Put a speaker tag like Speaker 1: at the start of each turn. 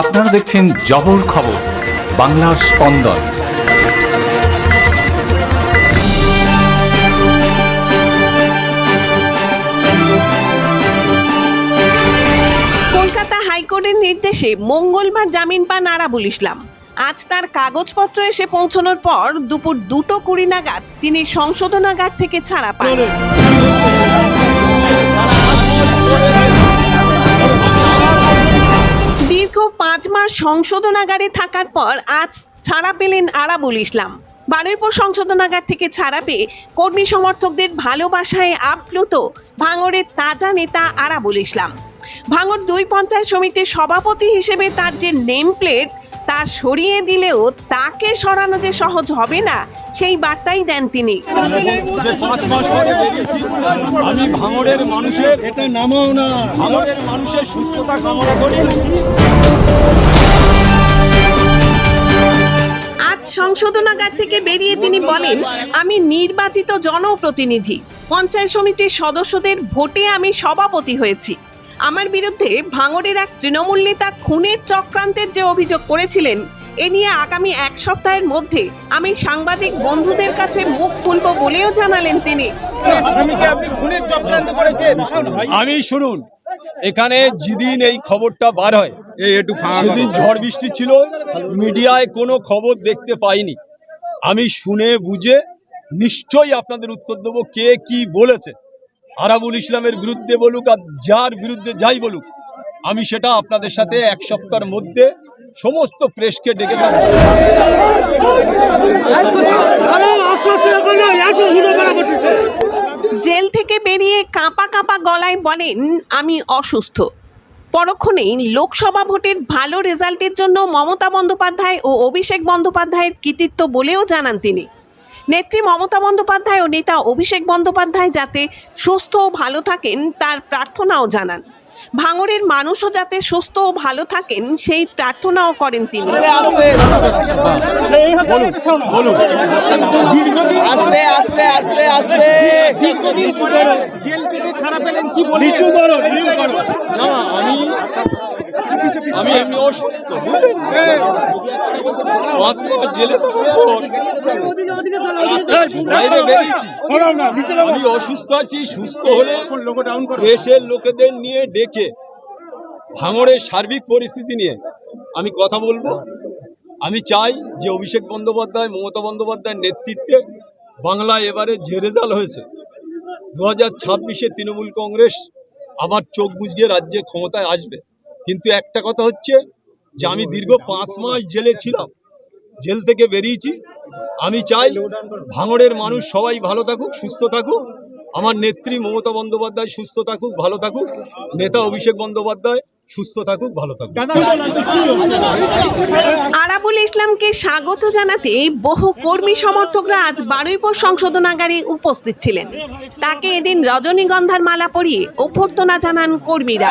Speaker 1: আপনারা দেখছেন জবর খবর বাংলার স্পন্দন।
Speaker 2: কলকাতা হাইকোর্টের নির্দেশে মঙ্গলবার জামিন পান আরাবুল ইসলাম। আজ তার কাগজপত্র এসে পৌঁছানোর পর দুপুর দুটো কুড়ি নাগাদ তিনি সংশোধনাগার থেকে ছাড়া পান। দীর্ঘ পাঁচ মাস সংশোধনাগারে থাকার পর আজ ছাড়া পেলেন আরাবুল ইসলাম। বারুইপুর সংশোধনাগার থেকে ছাড়া পেয়ে কর্মী সমর্থকদের ভালোবাসায় আপ্লুত ভাঙড়ের তাজা নেতা আরাবুল ইসলাম। ভাঙড় দুই পঞ্চায়েত সমিতির সভাপতি হিসেবে তার যে নেম প্লেট তা সরিয়ে দিলেও তাকে সরানো যে সহজ হবে না সেই বার্তাই দেন তিনি।
Speaker 3: যে পাঁচ মাস পরে বেরিয়েছি আমি ভাঙড়ের মানুষের এটা নামাও না। ভাঙড়ের মানুষের সুস্থতা কামনা করি।
Speaker 2: আজ সংশোধনাগার থেকে বেরিয়ে তিনি বলেন আমি নির্বাচিত জনপ্রতিনিধি। পঞ্চায়েত সমিতির সদস্যদের ভোটে আমি সভাপতি হয়েছি। আমার বিরুদ্ধে ভাঙড়ের এক তৃণমূল নেতা খুনের চক্রান্তের যে অভিযোগ করেছিলেন এ নিয়ে আগামী এক সপ্তাহের মধ্যে আমি সাংবাদিক বন্ধুদের কাছে মুখ খুলব বলেও জানালেন তিনি।
Speaker 3: আমি শুনুন এখানে যেদিন এই খবরটা বার হয় সেদিন ঝড় বৃষ্টি ছিল মিডিয়ায় কোনো খবর দেখতে পাইনি। আমি শুনে বুঝে নিশ্চয়ই আপনাদের উত্তর দেবো কে কি বলেছে। আরাবুল ইসলামের বিরুদ্ধে বলুক আর যার বিরুদ্ধে যাই বলুক, আমি সেটা আপনাদের সাথে এক সপ্তাহের মধ্যে সমস্ত প্রেসকে ডেকে
Speaker 2: জেল থেকে বেরিয়ে কাঁপা কাঁপা গলায় বলেন আমি অসুস্থ। পরক্ষণেই লোকসভা ভোটের ভালো রেজাল্টের জন্য মমতা বন্দ্যোপাধ্যায় ও অভিষেক বন্দ্যোপাধ্যায়ের কৃতিত্ব বলেও জানান তিনি। নেত্রী মমতা বন্দ্যোপাধ্যায় ও নেতা অভিষেক বন্দ্যোপাধ্যায় যাতে সুস্থ ও ভালো থাকেন তার প্রার্থনাও জানান। ভাঙড়ের মানুষও যাতে সুস্থ ও ভালো থাকেন সেই প্রার্থনাও করেন তিনি।
Speaker 3: বলুন বলুন।
Speaker 4: আস্তে আস্তে আস্তে আস্তে।
Speaker 3: দীর্ঘদিন পরে জেল থেকে ছাড়া পেলেন কি বলবেন? নিচু করো নিচু করো। না আমি আমি এমনি অসুস্থ, বুঝলেন? থাকার বাইরে বেরিয়েছি। আমি অসুস্থ আছি, সুস্থ হলে দেশের লোকেদের নিয়ে ডেকে ভাঙড়ের সার্বিক পরিস্থিতি নিয়ে আমি কথা বলব। আমি চাই যে অভিষেক বন্দ্যোপাধ্যায়, মমতা বন্দ্যোপাধ্যায়ের নেতৃত্বে বাংলায় এবারে যে রেজাল্ট হয়েছে, দু হাজার ছাব্বিশে তৃণমূল কংগ্রেস আবার চোখ বুঝিয়ে রাজ্যে ক্ষমতায় আসবে। কিন্তু একটা কথা হচ্ছে যে আমি দীর্ঘ পাঁচ মাস জেলে ছিলাম জেল থেকে বেরিয়েছি আমি চাই ভাঙড়ের মানুষ সবাই ভালো থাকুক সুস্থ থাকুক আমার নেত্রী মমতা বন্দ্যোপাধ্যায় সুস্থ থাকুক ভালো থাকুক নেতা অভিষেক বন্দ্যোপাধ্যায় সুস্থ থাকুক ভালো থাকুক
Speaker 2: ইসলামকে স্বাগত জানাতে বহু কর্মী সমর্থকরা আজ বারুইপুর সংশোধনাগারে উপস্থিত ছিলেন। তাকে এদিন রজনীগন্ধার মালা পরিয়ে অভ্যর্থনা জানান কর্মীরা।